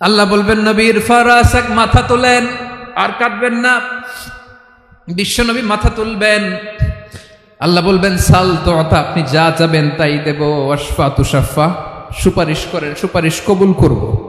আল্লাহ বলবেন, নবীর ফারাসাক মাথা তোলেন, আর কাটবেন না। বিশ্বনবী মাথা তুলবেন। আল্লাহ বলবেন, সাল তো আপনি যা যাবেন তাই দেব। অশফা তুষাফা সুপারিশ করেন, সুপারিশ কবুল করব।